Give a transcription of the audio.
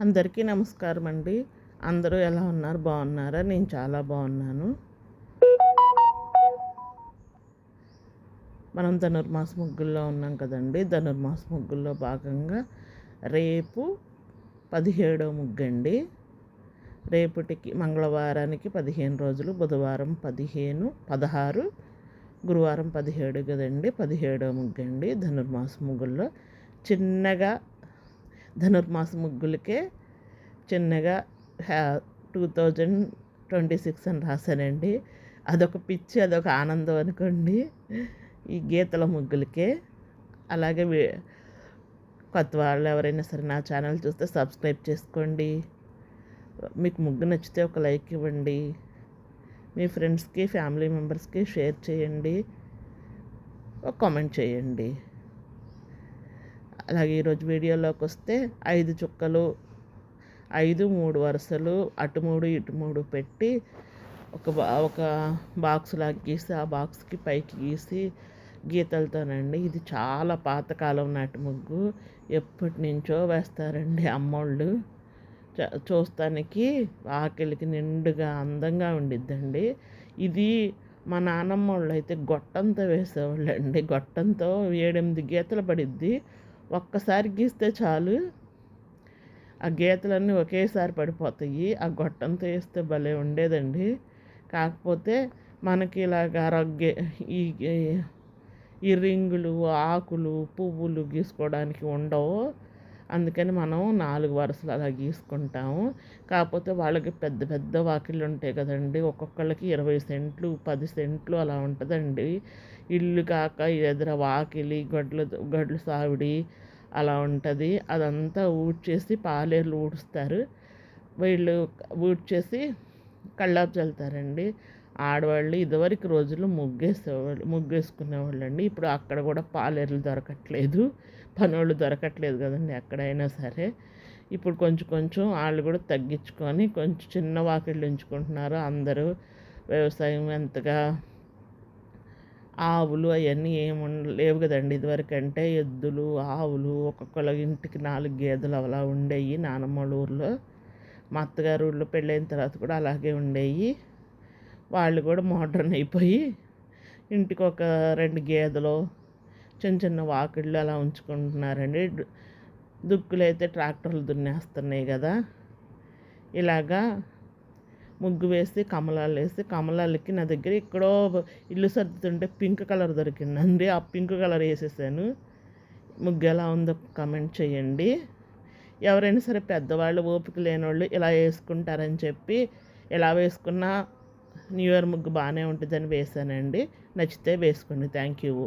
అందరికీ నమస్కారం అండి. అందరూ ఎలా ఉన్నారు? బాగున్నారా? నేను చాలా బాగున్నాను. మనం ధనుర్మాస ముగ్గుల్లో ఉన్నాం కదండి. ధనుర్మాస ముగ్గుల్లో భాగంగా రేపు పదిహేడో ముగ్గండి. రేపటికి మంగళవారానికి పదిహేను రోజులు బుధవారం పదిహేను పదహారు గురువారం పదిహేడు కదండి. పదిహేడో ముగ్గండి ధనుర్మాస ముగ్గుల్లో. చిన్నగా ధనుర్మాస ముగ్గులకే చిన్నగా హ్యా టూ థౌజండ్ ట్వంటీ సిక్స్ అని రాశానండి. అదొక పిచ్చి అదొక ఆనందం అనుకోండి. ఈ గీతల ముగ్గులకే. అలాగే కొత్త వాళ్ళు ఎవరైనా సరే నా ఛానల్ చూస్తే సబ్స్క్రైబ్ చేసుకోండి. మీకు ముగ్గు నచ్చితే ఒక లైక్ ఇవ్వండి. మీ ఫ్రెండ్స్కి ఫ్యామిలీ మెంబర్స్కి షేర్ చేయండి. ఒక కామెంట్ చేయండి. అలాగే ఈరోజు వీడియోలోకి వస్తే ఐదు చుక్కలు ఐదు మూడు వరుసలు అటు మూడు ఇటు మూడు పెట్టి ఒక ఒక బాక్స్ లాగా గీసి ఆ బాక్స్కి పైకి గీసి గీతలతోనండి. ఇది చాలా పాతకాలం నాటి ముగ్గు. ఎప్పటి నుంచో వేస్తారండి అమ్మోళ్ళు. చూస్తానికి ఆకలికి నిండుగా అందంగా ఉండిద్దండి. ఇది మా నాన్నమ్మ వాళ్ళు అయితే గొట్టంతో వేసేవాళ్ళు అండి గొట్టంతో ఏడెనిమిది గీతలు పడిద్ది. ఒక్కసారి గీస్తే చాలు. ఆ గీతలన్నీ ఒకేసారి పడిపోతాయి. ఆ గొట్టంతో వేస్తే భలే ఉండేదండి. కాకపోతే మనకి ఇలాగ రగ్గే ఈ ఈ రింగులు ఆకులు పువ్వులు గీసుకోవడానికి ఉండవు. అందుకని మనం నాలుగు వరుసలు అలా గీసుకుంటాము. కాకపోతే వాళ్ళకి పెద్ద పెద్ద వాకిళ్ళు ఉంటాయి కదండి. ఒక్కొక్కళ్ళకి ఇరవై సెంట్లు పది సెంట్లు అలా ఉంటుందండి. ఇల్లు కాక ఎదుర వాకిలి గడ్లు గడ్లు సావిడి అలా ఉంటుంది. అదంతా ఊడ్చేసి పాలేర్లు ఊడుస్తారు. వీళ్ళు ఊడ్చేసి కళ్ళాపు చల్లుతారండి. ఆడవాళ్ళు ఇదివరకు రోజులు ముగ్గేసేవాళ్ళు ముగ్గేసుకునేవాళ్ళు అండి ఇప్పుడు అక్కడ కూడా పాలేర్లు దొరకట్లేదు పనోళ్ళు దొరకట్లేదు కదండి ఎక్కడైనా సరే. ఇప్పుడు కొంచెం కొంచెం వాళ్ళు కూడా తగ్గించుకొని కొంచెం చిన్న వాకిళ్ళు ఉంచుకుంటున్నారు. అందరూ వ్యవసాయం ఎంతగా ఆవులు అవన్నీ ఏమి లేవు కదండి ఇదివరకు అంటే ఎద్దులు ఆవులు ఒక్కొక్కళ్ళ ఇంటికి నాలుగు గేదెలు అలా ఉండేవి నానమ్మల ఊర్లో మా అత్తగారు ఊళ్ళో పెళ్ళైన తర్వాత కూడా అలాగే ఉండేవి వాళ్ళు కూడా మోడ్రన్ అయిపోయి ఇంటికి ఒక రెండు గేదెలు చిన్న చిన్న వాకిళ్ళు అలా ఉంచుకుంటున్నారండి. దుక్కులు అయితే ట్రాక్టర్లు దున్నేస్తున్నాయి కదా. ఇలాగా ముగ్గు వేసి కమలాలు వేసి కమలాలకి నా దగ్గర ఎక్కడో ఇల్లు సర్దుతుంటే పింక్ కలర్ దొరికిందండి. ఆ పింక్ కలర్ వేసేసాను. ముగ్గు ఎలా ఉందో కమెంట్ చేయండి. ఎవరైనా సరే పెద్దవాళ్ళు ఓపిక లేనివాళ్ళు ఇలా వేసుకుంటారని చెప్పి ఎలా వేసుకున్నా న్యూ ఇయర్ ముగ్గు బాగానే ఉంటుందని వేసానండి. నచ్చితే వేసుకోండి. Thank you.